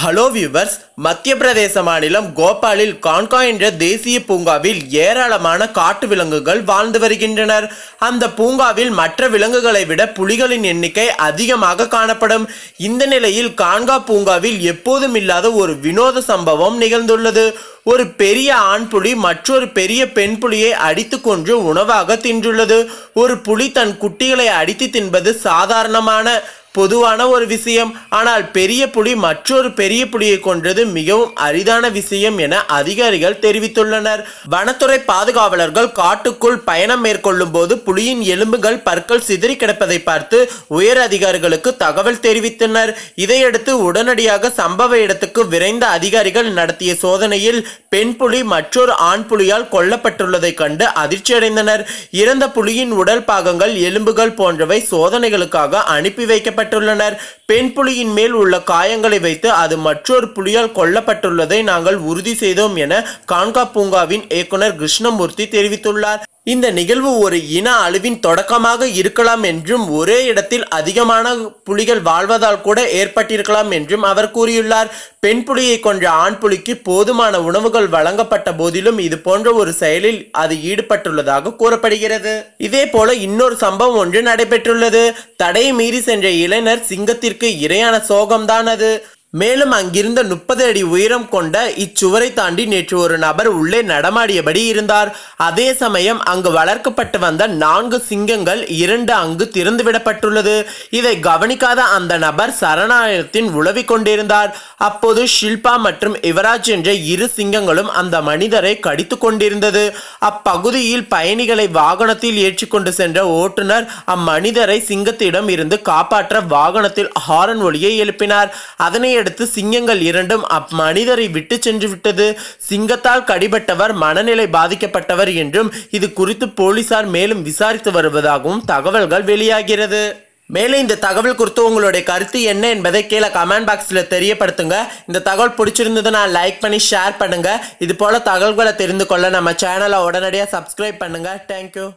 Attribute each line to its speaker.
Speaker 1: Hello viewers மத்திய பிரதேச மாநிலம் கோபாலில் concha என்ற தேசிய பூங்காவில் ஏராளமான காட்டு விலங்குகள் வாழ்ந்து வருகின்றனர். அந்த பூங்காவில் மற்ற விலங்குகளை விட புலிகளின் எண்ணிக்கை அதிகமாக காணப்படும். இந்த நிலையில் கான்கா பூங்காவில் எப்போதும் இல்லாத ஒரு வினோத சம்பவம் நிகழ்ந்துள்ளது. ஒரு பெரிய ஆண் புலி மற்றொரு பெரிய பெண் புலியை அடித்து கொன்று உணவாக தின்றுள்ளது. ஒரு புலி தன் குட்டிகளை அடித்து தின்பது சாதாரணமான பொதுவான ஒரு விஷயம். ஆனால் பெரிய புலி மற்றொரு பெரிய புலியை கொன்றது மிகவும் அரிதான விஷயம் என அதிகாரிகள் தெரிவித்துள்ளனர். வனத்துறை பாதுகாவலர்கள் காட்டுக்குள் பயணம் மேற்கொள்ளும் போது புலியின் எலும்புகள் பற்கள் சிதறி கிடப்பதை பார்த்து உயர் அதிகாரிகளுக்கு தகவல் தெரிவித்தனர். இதையடுத்து உடனடியாக சம்பவ இடத்துக்கு விரைந்த அதிகாரிகள் நடத்திய சோதனையில் பெண் புலி மற்றொரு ஆண் புலியால் கொல்லப்பட்டுள்ளதை கண்டு அதிர்ச்சியடைந்தனர். இறந்த புலியின் உடல் பாகங்கள் எலும்புகள் போன்றவை சோதனைகளுக்காக அனுப்பி கொல்லப்பட்டுள்ளனர். பெண் புலியின் மேல் உள்ள காயங்களை வைத்து அது மற்றொரு புலியால் கொல்லப்பட்டுள்ளதை நாங்கள் உறுதி செய்தோம் என கான்கா பூங்காவின் இயக்குனர் கிருஷ்ணமூர்த்தி தெரிவித்துள்ளார். இந்த நிகழ்வு ஒரு இன அழிவின் தொடக்கமாக இருக்கலாம் என்றும் ஒரே இடத்தில் அதிகமான புலிகள் வாழ்வதால் கூட ஏற்பட்டிருக்கலாம் என்றும் அவர் கூறியுள்ளார். பெண் புலியை கொன்ற ஆண் புலிக்கு போதுமான உணவுகள் வழங்கப்பட்ட போதிலும் இது போன்ற ஒரு செயலில் அது ஈடுபட்டுள்ளதாக கூறப்படுகிறது. இதே போல இன்னொரு சம்பவம் ஒன்று நடைபெற்றுள்ளது. தடையை மீறி சென்ற இளைஞர் சிங்கத்திற்கு இரையான சோகம்தான் அது. மேலும் அங்கிருந்த முப்பது அடி உயரம் கொண்ட இச்சுவரை தாண்டி நேற்று ஒரு நபர் உள்ளே நடமாடியபடி இருந்தார். அதே சமயம் அங்கு வளர்க்கப்பட்டு வந்த நான்கு சிங்கங்கள் இரண்டு அங்கு திறந்துவிடப்பட்டுள்ளது. இதை கவனிக்காத அந்த நபர் சரணாலயத்தின் உழவி கொண்டிருந்தார். அப்போது ஷில்பா மற்றும் யுவராஜ் என்ற இரு சிங்கங்களும் அந்த மனிதரை கடித்து கொண்டிருந்தது. அப்பகுதியில் பயணிகளை வாகனத்தில் ஏற்றிக்கொண்டு சென்ற ஓட்டுநர் அம்மனிதரை சிங்கத்திடம் இருந்து காப்பாற்ற வாகனத்தில் ஹாரன் ஒளியை எழுப்பினார். அதனை அடுத்து சிங்கங்கள் இரண்டும் அம்மனிதரை விட்டு சென்று விட்டது சிங்கத்தால் கடிபட்டவர் மனநிலை பாதிக்கப்பட்டவர் என்றும் இது குறித்து போலீசார் மேலும் விசாரித்து வருவதாகவும் தகவல்கள் வெளியாகிறது. மேலே இந்த தகவல் குறித்து உங்களுடைய கருத்து என்ன என்பதை கீழே கமெண்ட் பாக்ஸில் தெரியப்படுத்துங்க. இந்த தகவல் பிடிச்சிருந்ததுன்னா லைக் பண்ணி ஷேர் பண்ணுங்கள் இது போல் தகவல்களை தெரிந்து கொள்ள நம்ம சேனலை உடனடியாக சப்ஸ்கிரைப் பண்ணுங்கள் தேங்க்யூ